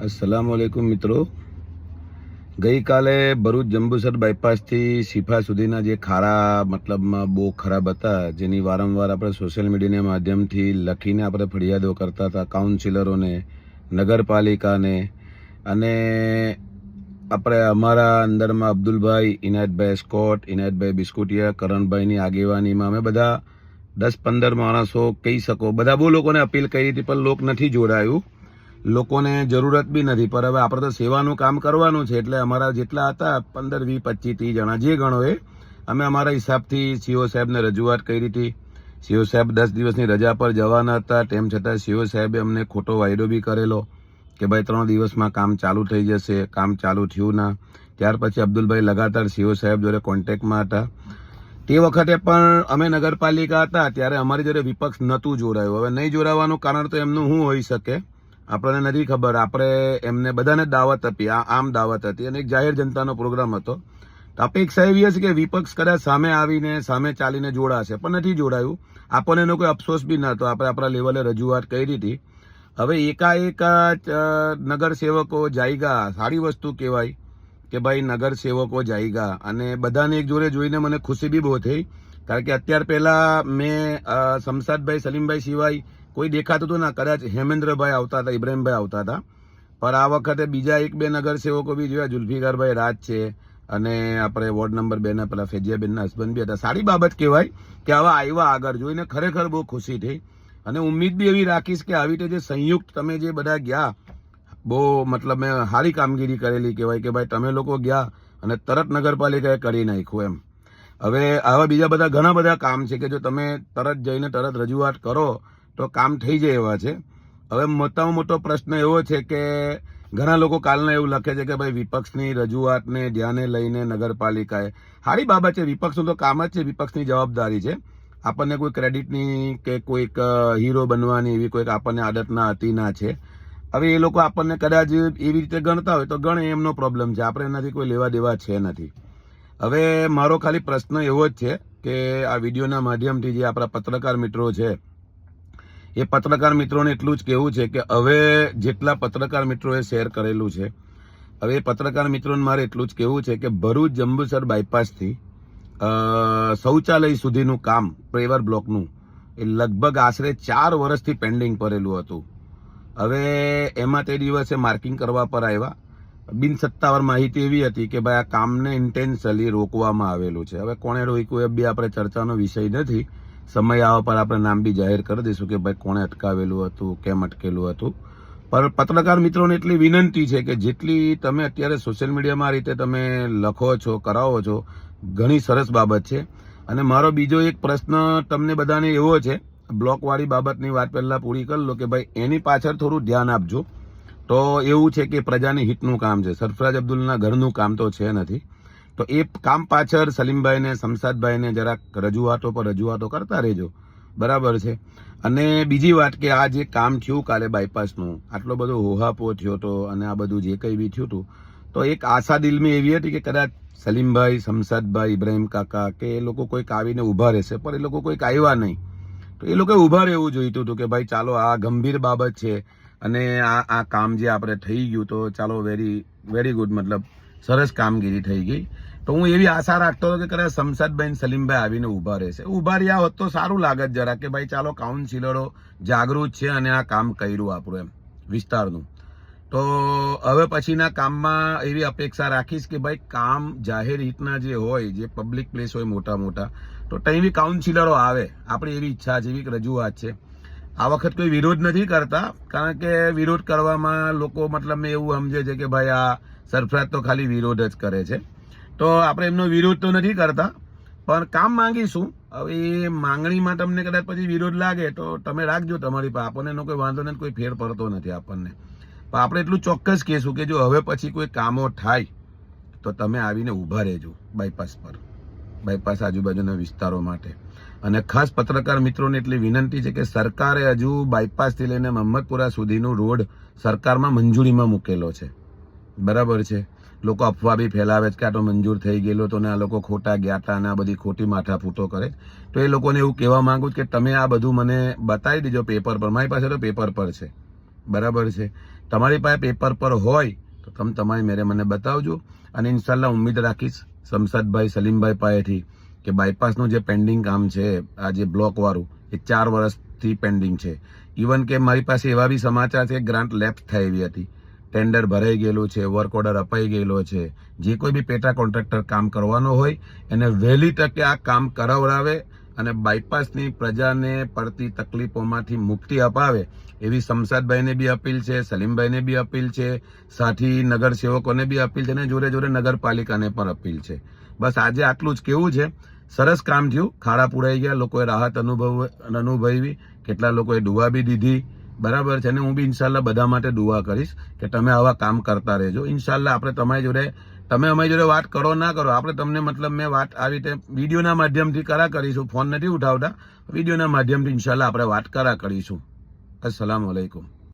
અસલામ વાલેકુમ મિત્રો. ગઈકાલે ભરૂચ જંબુસર બાયપાસથી શિફા સુધીના જે ખારા, મતલબમાં બહુ ખરાબ હતા, જેની વારંવાર આપણે સોશિયલ મીડિયાના માધ્યમથી લખીને આપણે ફરિયાદો કરતા હતા કાઉન્સિલરોને, નગરપાલિકાને અને આપણે અમારા અંદરમાં અબ્દુલભાઈ, ઇનાયતભાઈ સ્કોટ ઇનાયતભાઈ બિસ્કુટિયા, કરણભાઈની આગેવાનીમાં અમે બધા દસ પંદર માણસો કહી શકો. બધા બહુ લોકોને અપીલ કરી હતી, પણ લોક નથી જોડાયું. લોકોને જરૂરત બી નથી. પણ હવે આપણે તો સેવાનું કામ કરવાનું છે, એટલે અમારા જેટલા હતા, પંદર, વીસ પચીસ ત્રીસ જણા, જે ગણો એ, અમે અમારા હિસાબથી સીઓ સાહેબને રજૂઆત કરી હતી. સીઓ સાહેબ દસ દિવસની રજા પર જવાના હતા. તેમ છતાં સીઓ સાહેબે અમને ખોટો વાયદો બી કરેલો કે ભાઈ ત્રણ દિવસમાં કામ ચાલુ થઈ જશે, કામ ચાલુ થયું ના. ત્યાર પછી અબ્દુલભાઈ લગાતાર સીઓ સાહેબ જોડે કોન્ટેક્ટમાં હતા. તે વખતે પણ અમે નગરપાલિકા હતા, ત્યારે અમારી જોડે વિપક્ષ નહોતું જોડાયું. હવે નહીં જોડાવાનું કારણ તો એમનું શું હોઈ શકે. આપણને નથી ખબર. આપણે એમને બધાને દાવત આપી, આ આમ દાવત હતી અને એક જાહેર જનતાનો પ્રોગ્રામ હતો. તો અપેક્ષા એવી હશે કે વિપક્ષ કદાચ સામે આવીને, સામે ચાલીને જોડાશે, પણ નથી જોડાયું. આપણને એનો કોઈ અફસોસ બી નહોતો આપણે આપણા લેવલે રજૂઆત કરી હતી. હવે એકાએક નગરસેવકો જાયગા. સારી વસ્તુ કહેવાય કે ભાઈ, નગરસેવકો જાયગા. અને બધાને એક જોડે જોઈને મને ખુશી બી બહુ થઈ. કારણ કે અત્યાર પહેલાં મેં શમશાદભાઈ, સલીમભાઈ સિવાય કોઈ દેખાતું હતું ના. કદાચ હેમેન્દ્રભાઈ આવતા હતા, ઇબ્રાહીમભાઈ આવતા હતા. પણ આ વખતે બીજા એક બે નગરસેવકો બી જોયા. જુલ્ફિકારભાઈ રાજ છે અને આપણે વોર્ડ નંબર બેના પેલા ફેજિયાબેનના હસબન્ડ બી હતા. સારી બાબત કહેવાય કે આવા આવ્યા આગળ જોઈને ખરેખર બહુ ખુશી થઈ. અને ઉમ્મીદ બી એવી રાખીશ કે આવી રીતે જે સંયુક્ત તમે જે બધા ગયા, બહુ મતલબ મેં સારી કામગીરી કરેલી કહેવાય કે ભાઈ તમે લોકો ગયા અને તરત નગરપાલિકાએ કરી નાખ્યું એમ. હવે આવા બીજા બધા ઘણા બધા કામ છે કે જો તમે તરત જઈને તરત રજૂઆત કરો તો કામ થઈ જાય એવા છે. હવે મોટામાં મોટો પ્રશ્ન એવો છે કે ઘણા લોકો કાલના એવું લખે છે કે ભાઈ વિપક્ષની રજૂઆતને ધ્યાને લઈને નગરપાલિકાએ સારી બાબત છે. વિપક્ષનું તો કામ જ છે. વિપક્ષની જવાબદારી છે. આપણને કોઈ ક્રેડિટની કે કોઈક હીરો બનવાની એવી કોઈક આપણને આદત ના હતી ના છે. હવે એ લોકો આપણને કદાચ એવી રીતે ગણતા હોય તો ગણે એમનો પ્રોબ્લેમ છે. આપણે એનાથી કોઈ લેવા દેવા છે નથી. હવે મારો ખાલી પ્રશ્ન એવો જ છે કે આ વિડીયોના માધ્યમથી જે આપણા પત્રકાર મિત્રો છે એ પત્રકાર મિત્રોને એટલું જ કહેવું છે કે હવે જેટલા પત્રકાર મિત્રોએ શેર કરેલું છે, હવે એ પત્રકાર મિત્રોને મારે એટલું જ કહેવું છે કે ભરૂચ જંબુસર બાયપાસથી શૌચાલય સુધીનું કામ, પ્રેવર બ્લોકનું, એ લગભગ આશરે ચાર વર્ષથી પેન્ડિંગ પડેલું હતું. હવે એમાં તે દિવસે માર્કિંગ કરવા પર આવ્યા. બિન સત્તાવાર માહિતી એવી હતી કે ભાઈ આ કામને ઇન્ટેન્શલી રોકવામાં આવેલું છે. હવે કોણે રોક્યું એ બી આપણે ચર્ચાનો વિષય નથી. સમય આવવા પર આપણે નામ બી જાહેર કરી દઈશું કે ભાઈ કોણે અટકાવેલું હતું, કેમ અટકેલું હતું. પણ પત્રકાર મિત્રોને એટલી વિનંતી છે કે જેટલી તમે અત્યારે સોશિયલ મીડિયામાં આ રીતે તમે લખો છો, કરાવો છો, ઘણી સરસ બાબત છે. અને મારો બીજો એક પ્રશ્ન તમને બધાને એવો છે, બ્લોકવાળી બાબતની વાત પહેલાં પૂરી કરી લો કે ભાઈ એની પાછળ થોડું ધ્યાન આપજો. તો એવું છે કે પ્રજાની હિતનું કામ છે. સરફરાજ અબ્દુલના ઘરનું કામ તો છે નથી. તો એ કામ પાછળ સલીમભાઈને, શમશાદભાઈને જરાક રજૂઆતો પર રજૂઆતો કરતા રહેજો. બરાબર છે? અને બીજી વાત કે આ જે કામ થયું કાલે બાયપાસનું આટલો બધો હોહાપો થયો હતો અને આ બધું જે કંઈ બી થયું હતું, તો એક આશા દિલમાં એવી હતી કે કદાચ સલીમભાઈ, શમશાદભાઈ, ઇબ્રાહીમ કાકા કે એ લોકો કોઈક આવીને ઊભા રહેશે, પણ એ લોકો કોઈક આવ્યા નહીં. તો એ લોકોએ ઊભા રહેવું જોઈતું હતું કે ભાઈ ચાલો આ ગંભીર બાબત છે અને આ આ કામ જે આપણે થઈ ગયું તો ચાલો વેરી વેરી ગુડ મતલબ સરસ કામગીરી થઈ ગઈ. તો હું એવી આશા રાખતો હતો કે કદાચ શમશાદભાઈ અને સલીમભાઈ આવીને ઊભા રહેશે. ઊભા રહ્યા હોત તો સારું લાગત જરા કે ભાઈ ચાલો કાઉન્સિલરો જાગૃત છે અને આ કામ કર્યું આપણું એમ વિસ્તારનું. તો હવે પછીના કામમાં એવી અપેક્ષા રાખીશ કે ભાઈ કામ જાહેર હિતના જે હોય, જે પબ્લિક પ્લેસ હોય મોટા મોટા તો ત્યાં બી કાઉન્સિલરો આવે. આપણી એવી ઈચ્છા છે, એવી રજૂઆત છે. આ વખત કોઈ વિરોધ નથી કરતા, કારણ કે વિરોધ કરવામાં લોકો મતલબ મેં એવું સમજે છે કે ભાઈ આ સરફરાજ તો ખાલી વિરોધ જ કરે છે. તો આપણે એમનો વિરોધ તો નથી કરતા, પણ કામ માંગીશું. હવે એ માંગણીમાં તમને કદાચ પછી વિરોધ લાગે તો તમે રાખજો તમારી પાસે. આપણને એનો કોઈ વાંધો નથી, કોઈ ફેર પડતો નથી આપણને. પણ આપણે એટલું ચોક્કસ કહેશું કે જો હવે પછી કોઈ કામો થાય, તો તમે આવીને ઊભા રહેજો બાયપાસ પર. બાયપાસ આજુબાજુના વિસ્તારો માટે. અને ખાસ પત્રકાર મિત્રોને એટલી વિનંતી છે કે સરકારે હજુ બાયપાસથી લઈને મહમ્મદપુરા સુધીનો રોડ સરકારમાં મંજૂરીમાં મૂકેલો છે. બરાબર છે? લોકો અફવા બી ફેલાવે છે કે આ તો મંજૂર થઈ ગયેલો તો ને આ લોકો ખોટા ગયા હતા અને આ બધી ખોટી માથાફૂટો કરે તો એ લોકોને એવું કહેવા માંગુ કે તમે આ બધું મને બતાવી દેજો પેપર પર. મારી પાસે તો પેપર પર છે. બરાબર છે. તમારી પાસે પેપર પર હોય તો તમે તમારી મેરે મને બતાવજો. અને ઇન્શાલ્લાહ ઉમ્મીદ રાખીશ સમસદભાઈ સલીમભાઈ પાસેથી કે બાયપાસનું જે પેન્ડિંગ કામ છે, આ જે બ્લોકવાળું એ ચાર વર્ષથી પેન્ડિંગ છે. ઇવન કે મારી પાસે એવા બી સમાચાર છે ગ્રાન્ટ લેપ્સ થઈ એવી હતી. ટેન્ડર ભરાઈ ગયેલું છે વર્ક ઓર્ડર અપાઈ ગયેલો છે. જે કોઈ બી પેટા કોન્ટ્રાક્ટર કામ કરવાનો હોય, એને વહેલી તકે આ કામ કરાવડાવે અને બાયપાસની પ્રજાને પડતી તકલીફોમાંથી મુક્તિ અપાવે. એવી શમશાદભાઈને બી અપીલ છે, સલીમભાઈને બી અપીલ છે, સાથી નગરસેવકોને બી અપીલ છે અને જોડે જોડે નગરપાલિકાને પણ અપીલ છે. બસ આજે આટલું જ કેવું છે. સરસ કામ થયું. ખાડા પુરાઈ ગયા, લોકોએ રાહત અનુભવ અનુભવી, કેટલા લોકોએ દુવા બી દીધી. બરાબર છે? ને હું બી ઇન્શાલ્લાહ બધા માટે દુઆ કરીશ કે તમે આવા કામ કરતા રહેજો. ઇન્શાલ્લાહ આપણે તમારી જોડે, તમે અમારી જોડે વાત કરો ના કરો, આપણે તમને મતલબ મેં વાત આવી રીતે વિડીયોના માધ્યમથી કરા કરીશું, ફોન નથી ઉઠાવતા, વિડીયોના માધ્યમથી ઇન્શાલ્લાહ આપણે વાત કરા કરીશું. અસલામ વાલેકુમ